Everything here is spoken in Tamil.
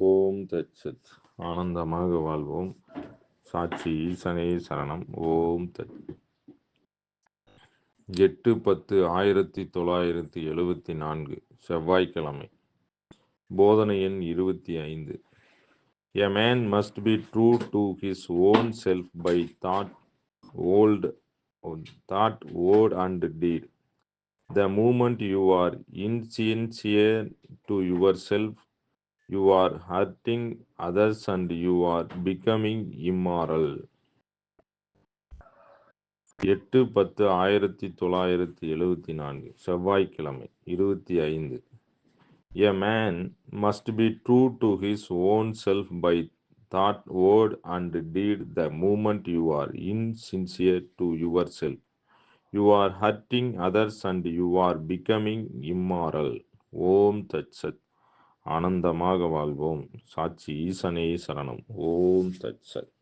ஓம் தச்சத் ஆனந்தமாக வாழ்வோம். சாட்சி ஈசனே சரணம். ஓம் தத். எட்டு பத்து ஆயிரத்தி தொள்ளாயிரத்தி எழுபத்தி நான்கு செவ்வாய்க்கிழமை. போதனை எண் இருபத்தி ஐந்து. A man must be true to his own self by thought word thought word and deed the moment you are insincere to yourself you are hurting others and you are becoming immoral எட்டு பத்து ஆயிரத்தி தொள்ளாயிரத்தி எழுபத்தி நான்கு செவ்வாய்க்கிழமை இருபத்தி ஐந்து a man must be true to his own self by thought word and deed the moment you are insincere to your self you are hurting others and you are becoming immoral ஓம் தத் சத் ஆனந்தமாக வாழ்வோம். சாட்சி ஈசனே சரணம். ஓம் தத் சத்.